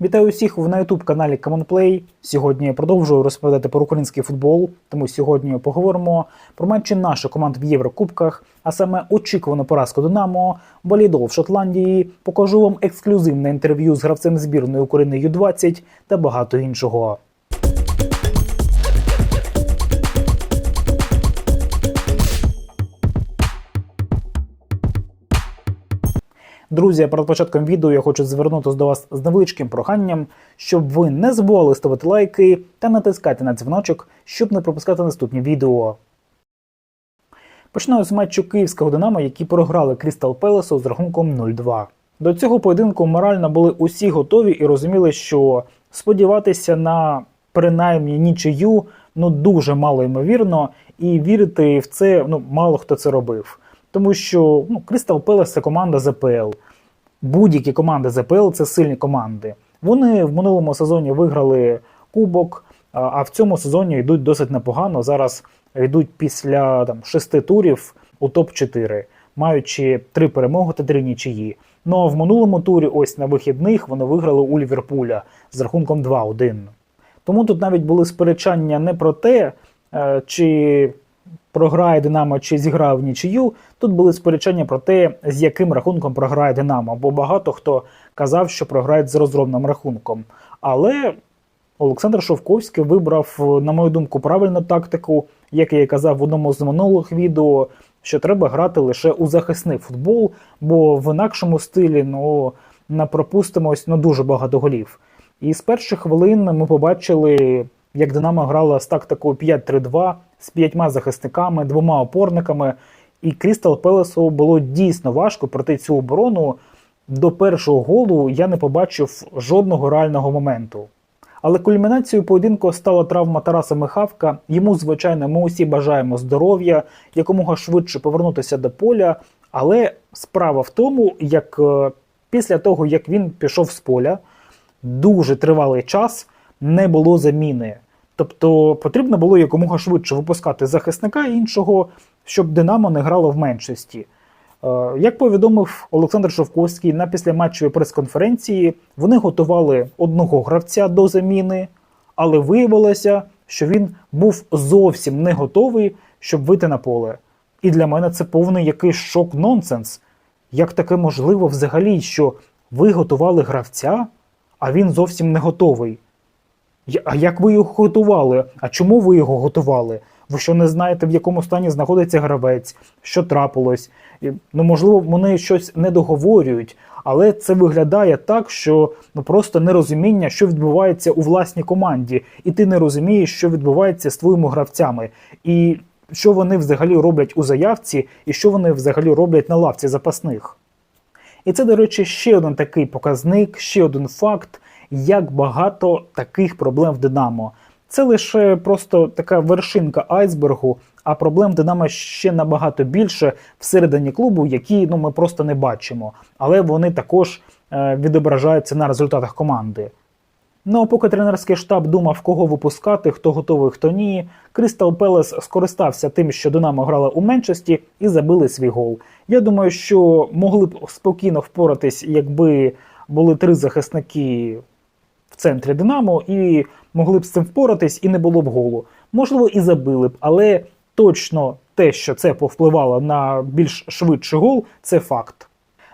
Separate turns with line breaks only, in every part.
Вітаю усіх на youtube каналі CommonPlay. Сьогодні я продовжую розповідати про український футбол. Тому сьогодні поговоримо про матчі наших команд в Єврокубках, а саме очікувану поразку Динамо, Болідол в Шотландії. Покажу вам ексклюзивне інтерв'ю з гравцем збірної України Ю-20 та багато іншого. Друзі, перед початком відео я хочу звернутися до вас з невеличким проханням, щоб ви не забували ставити лайки та натискати на дзвіночок, щоб не пропускати наступні відео. Починаю з матчу київського Динамо, які програли Крістал Пелесу з рахунком 0-2. До цього поєдинку морально були усі готові і розуміли, що сподіватися на принаймні нічию ну дуже мало ймовірно, і вірити в це ну мало хто це робив. Тому що ну, Крістал Пелес це команда ЗПЛ. Будь-які команди ЗПЛ це сильні команди. Вони в минулому сезоні виграли кубок, а- в цьому сезоні йдуть досить непогано. Зараз йдуть після там, шести турів у топ-4, маючи три перемоги та три нічиї. Ну а в минулому турі, ось на вихідних, вони виграли у Ліверпуля з рахунком 2-1. Тому тут навіть були сперечання не про те, е, чи програє Динамо чи зіграє в нічию. Тут були сперечання про те, з яким рахунком програє Динамо, бо багато хто казав, що програють з розгромним рахунком. Але Олександр Шовковський вибрав, на мою думку, правильну тактику, як я і казав в одному з минулих відео, що треба грати лише у захисний футбол, бо в інакшому стилі ну, не пропустимось ну, дуже багато голів. І з перших хвилин ми побачили, як Динамо грала з тактикою 5-3-2 з п'ятьма захисниками, двома опорниками. І Крістал Пелесу було дійсно важко проти цю оборону. До першого голу я не побачив жодного реального моменту. Але кульмінацією поєдинку стала травма Тараса Михавка. Йому, звичайно, ми усі бажаємо здоров'я, якомога швидше повернутися до поля. Але справа в тому, як е, після того, як він пішов з поля, дуже тривалий час не було заміни. Тобто потрібно було якомога швидше випускати захисника іншого, щоб Динамо не грало в меншості. Е, Як повідомив Олександр Шовковський на післяматчевій прес-конференції, вони готували одного гравця до заміни, але виявилося, що він був зовсім не готовий, щоб вийти на поле. І для мене це повний якийсь шок-нонсенс. Як таке можливо взагалі, що ви готували гравця, а він зовсім не готовий? А як ви його готували? А чому ви його готували? Ви що не знаєте, в якому стані знаходиться гравець, що трапилось? Ну, можливо, вони щось не договорюють, але це виглядає так, що ну просто нерозуміння, що відбувається у власній команді, і ти не розумієш, що відбувається з твоїми гравцями, і що вони взагалі роблять у заявці, і що вони взагалі роблять на лавці запасних. І це, до речі, ще один такий показник, ще один факт, як багато таких проблем в Динамо. Це лише просто така вершинка айсбергу, а проблем Динамо ще набагато більше всередині клубу, які ну, ми просто не бачимо. Але вони також е, відображаються на результатах команди. Ну а поки тренерський штаб думав, кого випускати, хто готовий, хто ні, Кристал Пелес скористався тим, що Динамо грала у меншості, і забили свій гол. Я думаю, що могли б спокійно впоратись, якби були три захисники в центрі Динамо, і могли б з цим впоратись, і не було б голу. Можливо, і забили б, але точно те, що це повпливало на більш швидший гол, це факт.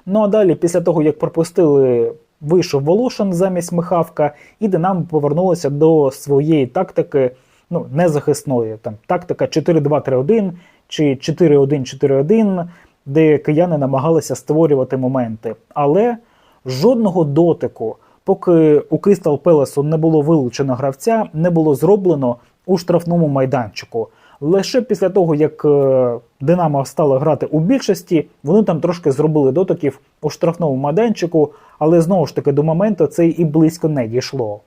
Ну а далі, після того, як пропустили, вийшов Волошин замість Михавка, і Динамо повернулося до своєї тактики, ну, незахисної. Там тактика 4-2-3-1 чи 4-1-4-1, де кияни намагалися створювати моменти. Але жодного дотику, поки у Кристал Пелесу не було вилучено гравця, не було зроблено у штрафному майданчику. Лише після того, як е, Динамо стало грати у більшості, вони там трошки зробили дотиків у штрафному майданчику, але знову ж таки до моменту це і близько не дійшло.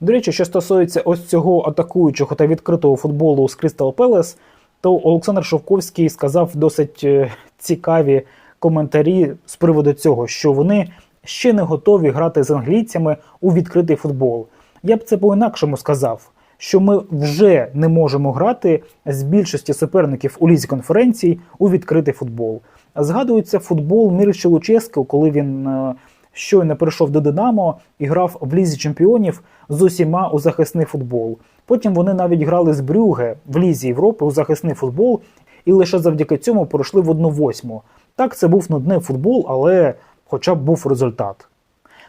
До речі, що стосується ось цього атакуючого та відкритого футболу з Crystal Palace, то Олександр Шовковський сказав досить е, цікаві коментарі з приводу цього, що вони ще не готові грати з англійцями у відкритий футбол. Я б це по-інакшому сказав, що ми вже не можемо грати з більшості суперників у лізі конференцій у відкритий футбол. Згадується футбол Мірча Луческо, коли він е, щойно прийшов до Динамо і грав в лізі чемпіонів з усіма у захисний футбол. Потім вони навіть грали з Брюге в лізі Європи у захисний футбол, і лише завдяки цьому пройшли в 1-8. Так, це був нудний футбол, але хоча б був результат.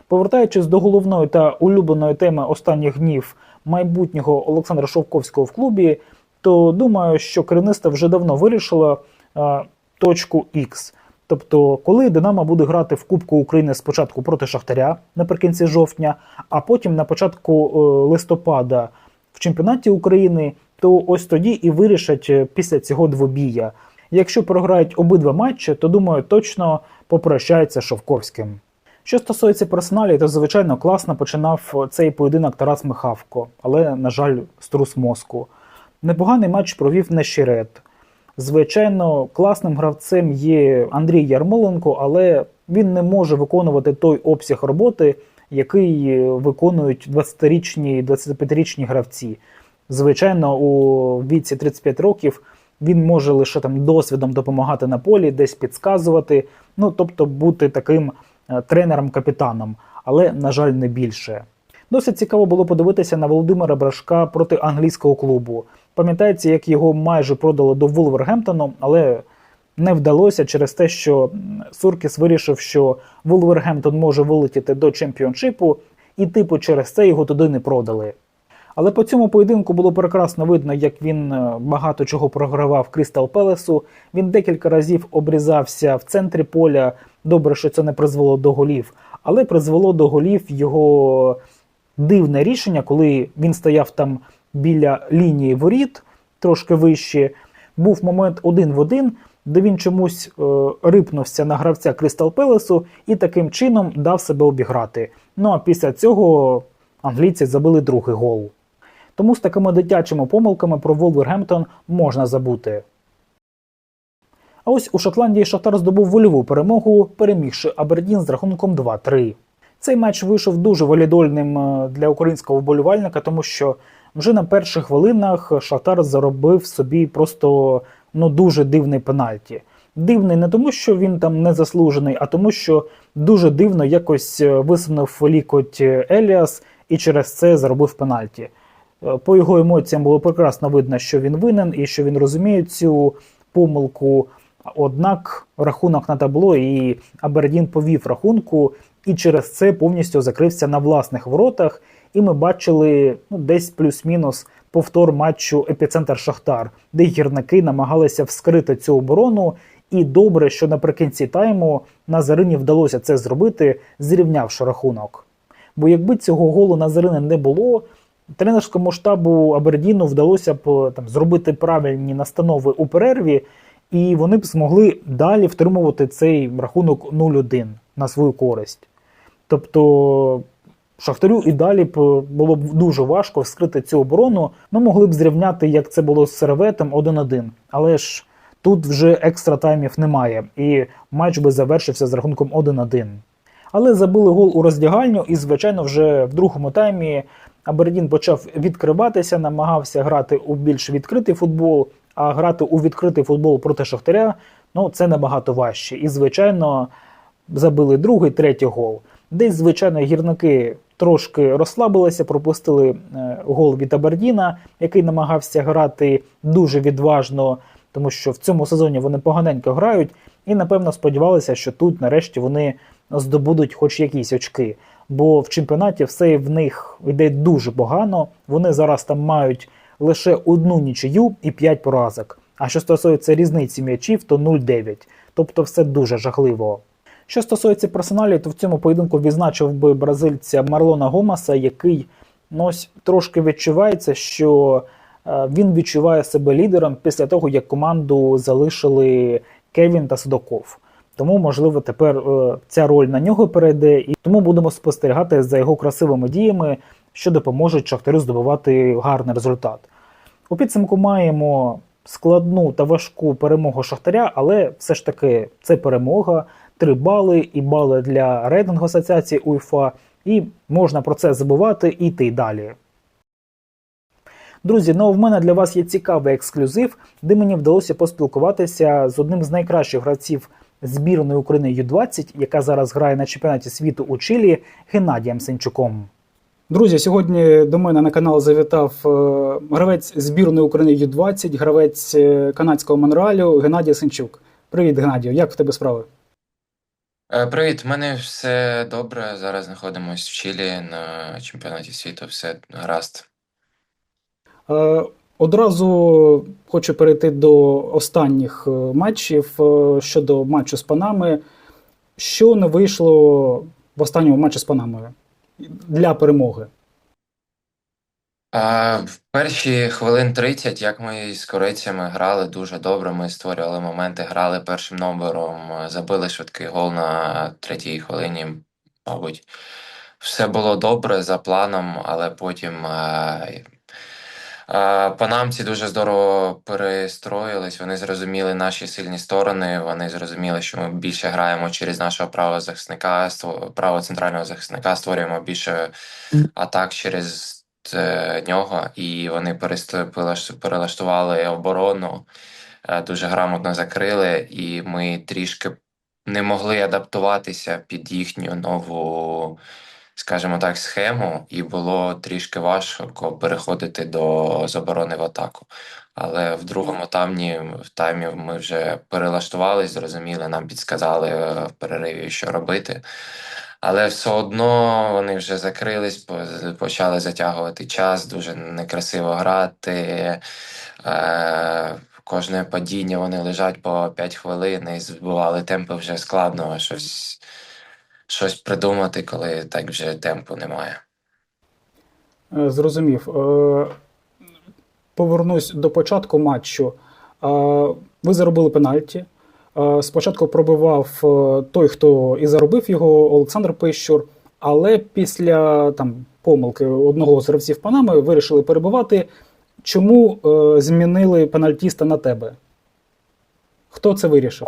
Повертаючись до головної та улюбленої теми останніх днів майбутнього Олександра Шовковського в клубі, то думаю, що керівництво вже давно вирішило е, точку X. Тобто, коли Динамо буде грати в Кубку України спочатку проти Шахтаря наприкінці жовтня, а потім на початку е, листопада в чемпіонаті України, то ось тоді і вирішать е, після цього двобія. Якщо програють обидва матчі, то думаю, точно попрощаються Шовковським. Що стосується персоналі, то звичайно класно починав цей поєдинок Тарас Михавко, але, на жаль, струс мозку. Непоганий матч провів Нещерет. Звичайно, класним гравцем є Андрій Ярмоленко, але він не може виконувати той обсяг роботи, який виконують 20-річні, 25-річні гравці. Звичайно, у віці 35 років він може лише там досвідом допомагати на полі, десь підказувати, ну тобто бути таким е, тренером-капітаном, але, на жаль, не більше. Досить цікаво було подивитися на Володимира Брашка проти англійського клубу. Пам'ятаєте, як його майже продали до Вулвергемптону, але не вдалося через те, що Суркіс вирішив, що Вулвергемптон може вилетіти до чемпіоншипу, і типу через це його туди не продали. Але по цьому поєдинку було прекрасно видно, як він е, багато чого програвав Крістал Пелесу. Він декілька разів обрізався в центрі поля. Добре, що це не призвело до голів, але призвело до голів його дивне рішення, коли він стояв там біля лінії воріт, трошки вище. Був момент один в один, де він чомусь е, рипнувся на гравця Крістал Пелесу і таким чином дав себе обіграти. Ну а після цього англійці забили другий гол. Тому з такими дитячими помилками про Волвергемптон можна забути. А ось у Шотландії Шахтар здобув вольову перемогу, перемігши Абердін з рахунком 2-3. Цей матч вийшов дуже валідольним е, для українського вболівальника, тому що вже на перших хвилинах Шахтар заробив собі просто ну дуже дивний пенальті. Дивний не тому, що він там не заслужений, а тому, що дуже дивно якось е, висунув лікоть Еліас і через це заробив пенальті. По його емоціям було прекрасно видно, що він винен і що він розуміє цю помилку. Однак рахунок на табло і Абердін повів рахунку, і через це повністю закрився на власних воротах. І ми бачили ну, десь плюс-мінус повтор матчу Епіцентр Шахтар, де гірники намагалися вскрити цю оборону. І добре, що наприкінці тайму Назарині вдалося це зробити, зрівнявши рахунок. Бо якби цього голу Назарини не було, тренерському штабу Абердіну вдалося б там зробити правильні настанови у перерві, і вони б змогли далі втримувати цей рахунок 0-1 на свою користь. Тобто Шахтарю і далі б було б дуже важко вскрити цю оборону. Ну, могли б зрівняти, як це було з серветом 1-1. Але ж тут вже екстра таймів немає, і матч би завершився з рахунком 1-1. Але забили гол у роздягальню, і, звичайно, вже в другому таймі Абердін почав відкриватися, намагався грати у більш відкритий футбол, а грати у відкритий футбол проти Шахтаря ну, це набагато важче. І, звичайно, забили другий, третій гол. Десь, звичайно, гірники трошки розслабилися, пропустили е, гол від Абердіна, який намагався грати дуже відважно, тому що в цьому сезоні вони поганенько грають, і напевно сподівалися, що тут нарешті вони здобудуть хоч якісь очки. Бо в чемпіонаті все в них йде дуже погано. Вони зараз там мають лише одну нічию і 5 поразок. А що стосується різниці м'ячів, то 0-9. Тобто все дуже жахливо. Що стосується персоналів, то в цьому поєдинку відзначив би бразильця Марлона Гомаса, який ну, ось трошки відчувається, що е, він відчуває себе лідером після того, як команду залишили Кевін та Судаков. Тому, можливо, тепер е, ця роль на нього перейде, і тому будемо спостерігати за його красивими діями, що допоможуть Шахтарю здобувати гарний результат. У підсумку маємо складну та важку перемогу Шахтаря, але все ж таки це перемога, 3 бали і бали для рейтингу асоціації УЄФА, і можна про це забувати і йти далі. Друзі, ну в мене для вас є цікавий ексклюзив, де мені вдалося поспілкуватися з одним з найкращих гравців збірної України Ю-20, яка зараз грає на чемпіонаті світу у Чилі, Геннадієм Сенчуком. Друзі, сьогодні до мене на канал завітав е, гравець збірної України Ю-20, гравець е, канадського Монреалю Геннадій Сенчук. Привіт, Геннадію, як в тебе справи?
Е, Привіт, в мене все добре. Зараз знаходимося в Чилі на чемпіонаті світу. Все гаразд.
Одразу хочу перейти до останніх е, матчів е, щодо матчу з Панами. Що не вийшло в останньому матчі з Панамою для перемоги?
В перші хвилин 30, як ми з корейцями грали дуже добре, ми створювали моменти, грали першим номером, е, забили швидкий гол на третій хвилині, мабуть. Все було добре за планом, але потім панамці дуже здорово перестроїлись, вони зрозуміли наші сильні сторони, вони зрозуміли, що ми більше граємо через нашого правого захисника, правого центрального захисника, створюємо більше атак через е, нього, і вони перелаштували оборону, е, дуже грамотно закрили, і ми трішки не могли адаптуватися під їхню нову, скажімо так, схему, і було трішки важко переходити до з оборони в атаку. Але в другому таймі, в таймі ми вже перелаштувались, зрозуміли, нам підсказали е, в перериві, що робити. Але все одно вони вже закрились, почали затягувати час, дуже некрасиво грати. Е, кожне падіння вони лежать по 5 хвилин і збивали темпи вже складно щось, щось придумати, коли так вже темпу немає.
Е, Зрозумів. Е, Повернусь до початку матчу. Е, Ви заробили пенальті. Спочатку пробивав той, хто і заробив його, Олександр Пищур. Але після там помилки одного з гравців Панами вирішили перебивати. Чому змінили пенальтіста на тебе? Хто це вирішив?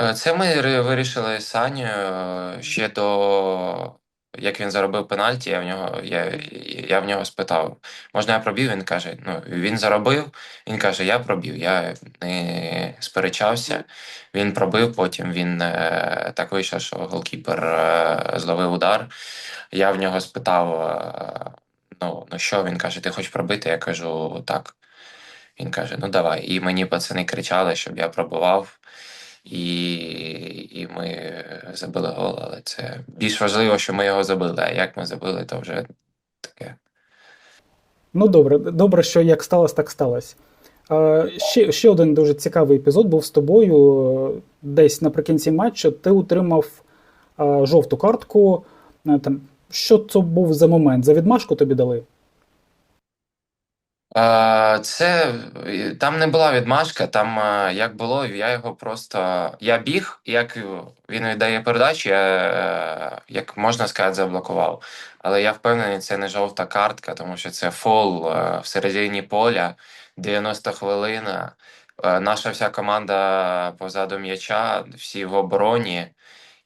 Е, Це ми вирішили з Саню е, ще до як він заробив пенальті. Я в нього я, я в нього спитав, можна я пробив? Він каже: ну він заробив. Він каже, я пробив. Я не сперечався. Він пробив. Потім він е, так вийшов, що голкіпер е, зловив удар. Я в нього спитав: е, ну, ну що він каже, ти хочеш пробити? Я кажу, так. Він каже: Ну давай. І мені пацани кричали, щоб я пробував. І, і ми забили гол, але це більш важливо, що ми його забили. А як ми забили, то вже таке.
Ну добре, добре, що як сталося, так сталося. Ще, ще один дуже цікавий епізод був з тобою. Десь наприкінці матчу ти отримав жовту картку. Е, Там, що це був за момент? За відмашку тобі дали?
Це е, там не була відмашка, там е, як було, я його просто. Я біг, як він віддає передачу, я, е, як можна сказати, заблокував. Але я впевнений, це не жовта картка, тому що це фол в середині поля, 90 хвилина. Наша вся команда позаду м'яча, всі в обороні.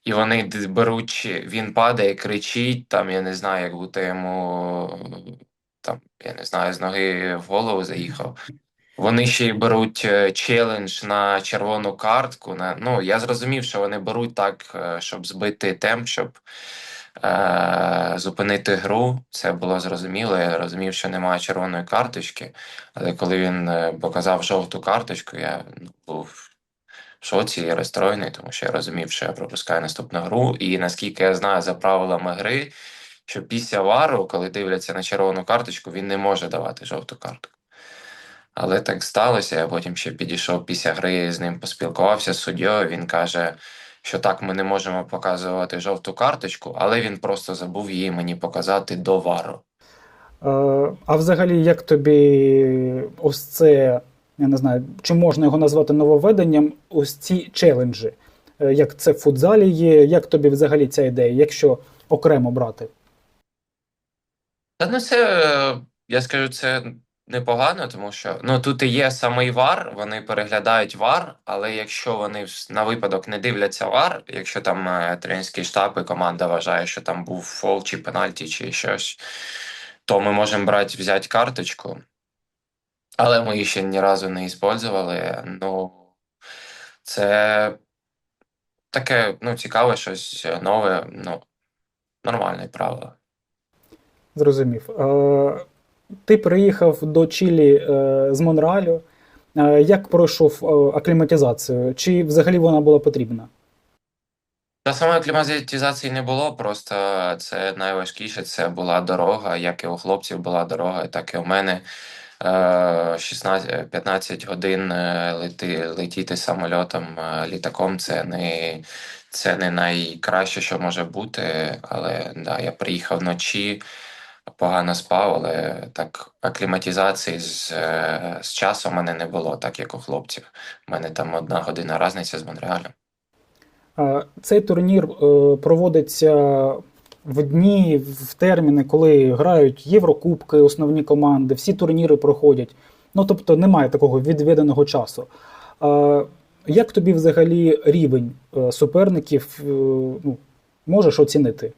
І вони беруть, він падає, кричить, там, я не знаю, як будто йому там, я не знаю, з ноги в голову заїхав. Вони ще й беруть е, челендж на червону картку. На, ну, я зрозумів, що вони беруть так, е, щоб збити темп, щоб е, зупинити гру. Це було зрозуміло. Я розумів, що немає червоної карточки. Але коли він е, показав жовту карточку, я ну, був в шоці і розстроєний, тому що я розумів, що я пропускаю наступну гру. І наскільки я знаю за правилами гри, що після вару, коли дивляться на червону карточку, він не може давати жовту картку. Але так сталося. Я потім ще підійшов після гри, з ним поспілкувався з суддєю. Він каже, що так, ми не можемо показувати жовту карточку, але він просто забув її мені показати до вару.
Е, А взагалі, як тобі ось це, я не знаю, чи можна його назвати нововведенням, ось ці челенджі? Е, Як це в футзалі є, як тобі взагалі ця ідея, якщо окремо брати?
Та ну це, е, я скажу, це непогано, тому що ну тут і є самий вар, вони переглядають вар, але якщо вони на випадок не дивляться вар, якщо там е, тренерський штаб і команда вважає, що там був фол чи пенальті, чи щось, то ми можемо брати, взяти карточку, але ми її ще ні разу не використовували. Ну, це таке ну, цікаве, щось нове, ну, нормальне правило.
Зрозумів. Е, Ти приїхав до Чилі е, з Монреалю. Е, Як пройшов акліматизацію? Чи взагалі вона була потрібна?
Та самої кліматизації не було, просто це найважкіше. Це була дорога, як і у хлопців була дорога, так і у мене. Е, 16, 15 годин лети, летіти самольотом, літаком це не, це не найкраще, що може бути. Але да, я приїхав вночі, погано спав, але так акліматизації з, е, з часом мене не було, так як у хлопців. У мене там одна година різниця з Монреалем.
Цей турнір е, проводиться в дні, в терміни, коли грають Єврокубки, основні команди, всі турніри проходять. Ну тобто немає такого відведеного часу. Як тобі взагалі рівень е, суперників ну, можеш оцінити?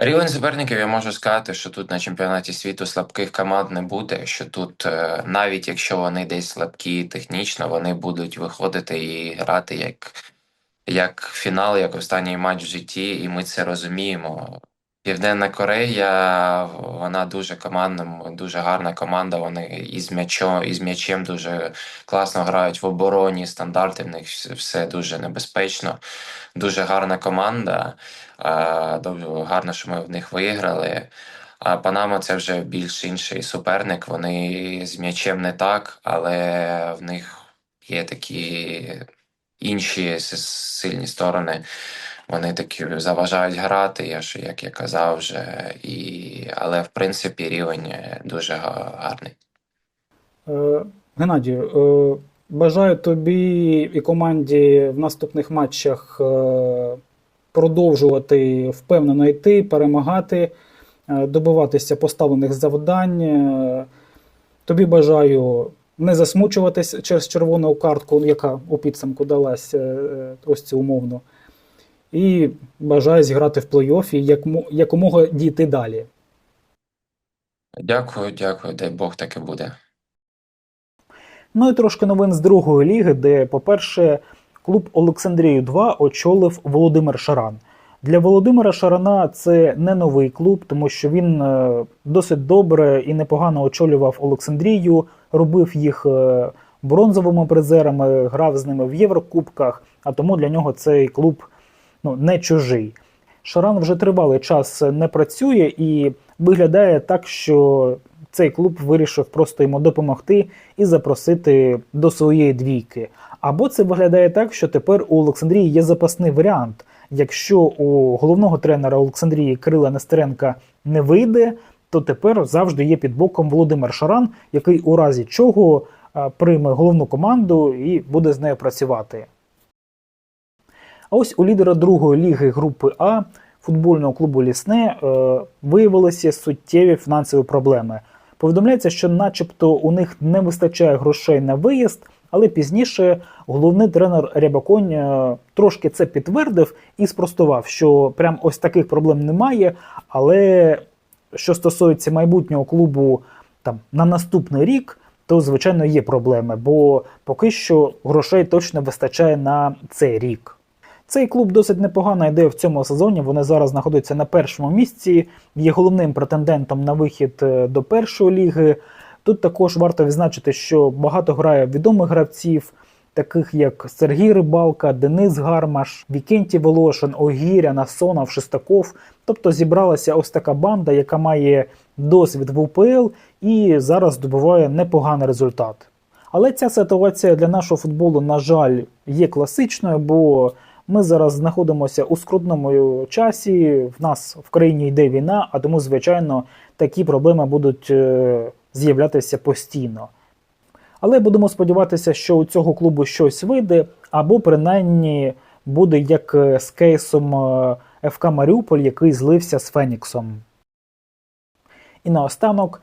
Рівень суперників я можу сказати, що тут на чемпіонаті світу слабких команд не буде. Що тут, е, навіть якщо вони десь слабкі технічно, вони будуть виходити і грати як, як фінал, як останній матч в житті, і ми це розуміємо. Південна Корея, вона дуже командна, дуже гарна команда. Вони із м'ячом, із м'ячем дуже класно грають в обороні. Стандарти в них все дуже небезпечно. Дуже гарна команда. Гарно, що ми в них виграли. А Панама це вже більш інший суперник. Вони з м'ячем не так, але в них є такі інші сильні сторони. Вони такі заважають грати, я ж як я казав вже. І... Але в принципі рівень е, дуже гарний.
Е, Геннадію, е, бажаю тобі і команді в наступних матчах продовжувати впевнено йти, перемагати, добиватися поставлених завдань. Тобі бажаю не засмучуватись через червону картку, яка у підсумку далась ось цю умовно. І бажаю зіграти в плей-оффі як, якомога дійти далі.
Дякую, дякую, дай Бог так і буде.
Ну і трошки новин з другої ліги, де, по-перше, клуб Олександрію 2 очолив Володимир Шаран. Для Володимира Шарана це не новий клуб, тому що він е, досить добре і непогано очолював Олександрію, робив їх е, бронзовими призерами, грав з ними в Єврокубках, а тому для нього цей клуб ну, не чужий. Шаран вже тривалий час не працює і виглядає так, що цей клуб вирішив просто йому допомогти і запросити до своєї двійки. Або це виглядає так, що тепер у Олександрії є запасний варіант. Якщо у головного тренера Олександрії Кирила Нестеренка не вийде, то тепер завжди є під боком Володимир Шаран, який у разі чого прийме головну команду і буде з нею працювати. А ось у лідера другої ліги групи А футбольного клубу Лісне е, виявилися суттєві фінансові проблеми. Повідомляється, що, начебто, у них не вистачає грошей на виїзд, але пізніше головний тренер Рябаконь е, трошки це підтвердив і спростував, що прям ось таких проблем немає. Але що стосується майбутнього клубу там на наступний рік, то звичайно є проблеми, бо поки що грошей точно вистачає на цей рік. Цей клуб досить непогано йде в цьому сезоні. Вони зараз знаходяться на першому місці, є головним претендентом на вихід е, до першої ліги. Тут також варто відзначити, що багато грає відомих гравців, таких як Сергій Рибалка, Денис Гармаш, Вікентій Волошин, Огіря, Насонов, Шестаков. Тобто зібралася ось така банда, яка має досвід в УПЛ і зараз здобуває непоганий результат. Але ця ситуація для нашого футболу, на жаль, є класичною, бо ми зараз знаходимося у скрутному часі. В нас в країні йде війна, а тому, звичайно, такі проблеми будуть е, з'являтися постійно. Але будемо сподіватися, що у цього клубу щось вийде, або принаймні буде як е, з кейсом е, ФК Маріуполь, який злився з Феніксом. І наостанок,